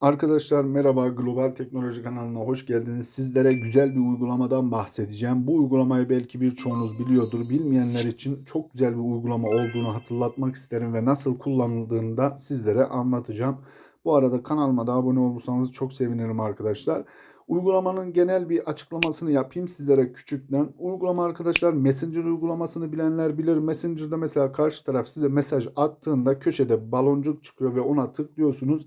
Arkadaşlar merhaba Global Teknoloji kanalına hoş geldiniz. Sizlere güzel bir uygulamadan bahsedeceğim. Bu uygulamayı belki birçoğunuz biliyordur. Bilmeyenler için çok güzel bir uygulama olduğunu hatırlatmak isterim ve nasıl kullanıldığını da sizlere anlatacağım. Bu arada kanalıma da abone olursanız çok sevinirim arkadaşlar. Uygulamanın genel bir açıklamasını yapayım sizlere küçükten. Uygulama arkadaşlar Messenger uygulamasını bilenler bilir. Messenger'da mesela karşı taraf size mesaj attığında köşede baloncuk çıkıyor ve ona tıklıyorsunuz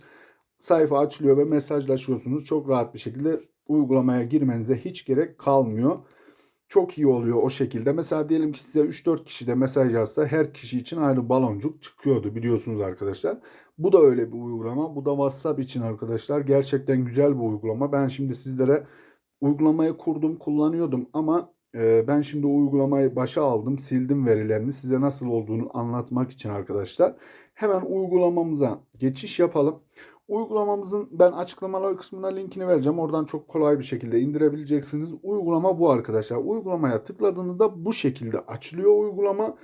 sayfa açılıyor ve mesajlaşıyorsunuz. Çok rahat bir şekilde uygulamaya girmenize hiç gerek kalmıyor. Çok iyi oluyor o şekilde. Mesela diyelim ki size 3-4 kişi de mesaj yazsa her kişi için ayrı baloncuk çıkıyordu biliyorsunuz arkadaşlar. Bu da öyle bir uygulama. Bu da WhatsApp için arkadaşlar. Gerçekten güzel bir uygulama. Ben şimdi sizlere uygulamayı kurdum, kullanıyordum ama e, ben şimdi uygulamayı başa aldım, sildim verilerini size nasıl olduğunu anlatmak için arkadaşlar. Hemen uygulamamıza geçiş yapalım. Uygulamamızın ben açıklamalar kısmına linkini vereceğim. Oradan çok kolay bir şekilde indirebileceksiniz. Uygulama bu arkadaşlar. Uygulamaya tıkladığınızda bu şekilde açılıyor uygulama.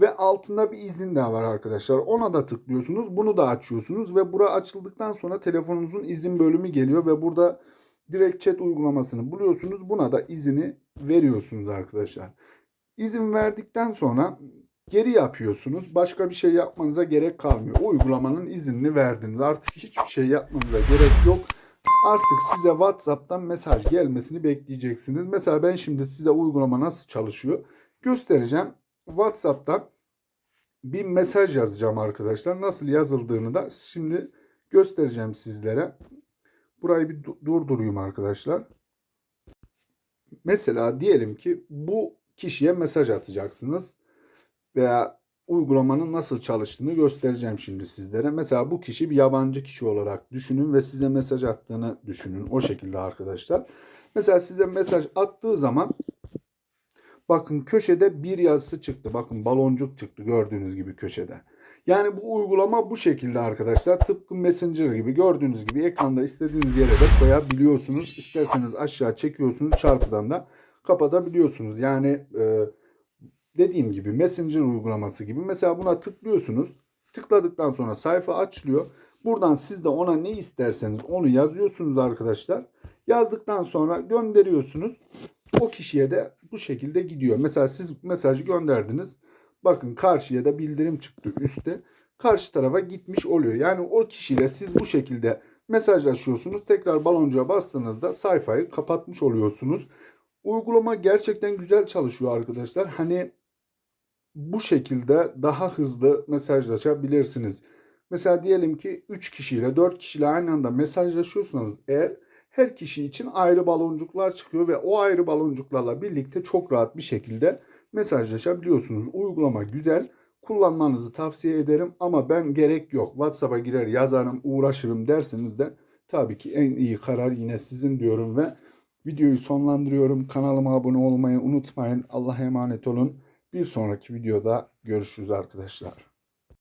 Ve altında bir izin de var arkadaşlar. Ona da tıklıyorsunuz. Bunu da açıyorsunuz. Ve bura açıldıktan sonra telefonunuzun izin bölümü geliyor. Ve burada direkt chat uygulamasını buluyorsunuz. Buna da izini veriyorsunuz arkadaşlar. İzin verdikten sonra geri yapıyorsunuz. Başka bir şey yapmanıza gerek kalmıyor. O uygulamanın iznini verdiniz. Artık hiçbir şey yapmanıza gerek yok. Artık size WhatsApp'tan mesaj gelmesini bekleyeceksiniz. Mesela ben şimdi size uygulama nasıl çalışıyor göstereceğim. WhatsApp'tan bir mesaj yazacağım arkadaşlar. Nasıl yazıldığını da şimdi göstereceğim sizlere. Burayı bir durdurayım arkadaşlar. Mesela diyelim ki bu kişiye mesaj atacaksınız veya uygulamanın nasıl çalıştığını göstereceğim şimdi sizlere. Mesela bu kişi bir yabancı kişi olarak düşünün ve size mesaj attığını düşünün. O şekilde arkadaşlar. Mesela size mesaj attığı zaman bakın köşede bir yazısı çıktı. Bakın baloncuk çıktı gördüğünüz gibi köşede. Yani bu uygulama bu şekilde arkadaşlar. Tıpkı Messenger gibi gördüğünüz gibi ekranda istediğiniz yere de koyabiliyorsunuz. İsterseniz aşağı çekiyorsunuz çarpıdan da kapatabiliyorsunuz. Yani e, dediğim gibi Messenger uygulaması gibi. Mesela buna tıklıyorsunuz. Tıkladıktan sonra sayfa açılıyor. Buradan siz de ona ne isterseniz onu yazıyorsunuz arkadaşlar. Yazdıktan sonra gönderiyorsunuz. O kişiye de bu şekilde gidiyor. Mesela siz mesajı gönderdiniz. Bakın karşıya da bildirim çıktı üstte. Karşı tarafa gitmiş oluyor. Yani o kişiyle siz bu şekilde mesajlaşıyorsunuz. Tekrar baloncuğa bastığınızda sayfayı kapatmış oluyorsunuz. Uygulama gerçekten güzel çalışıyor arkadaşlar. Hani bu şekilde daha hızlı mesajlaşabilirsiniz. Mesela diyelim ki 3 kişiyle 4 kişiyle aynı anda mesajlaşıyorsanız eğer her kişi için ayrı baloncuklar çıkıyor ve o ayrı baloncuklarla birlikte çok rahat bir şekilde mesajlaşabiliyorsunuz. Uygulama güzel. Kullanmanızı tavsiye ederim ama ben gerek yok. WhatsApp'a girer yazarım, uğraşırım derseniz de tabii ki en iyi karar yine sizin diyorum ve videoyu sonlandırıyorum. Kanalıma abone olmayı unutmayın. Allah'a emanet olun. Bir sonraki videoda görüşürüz arkadaşlar.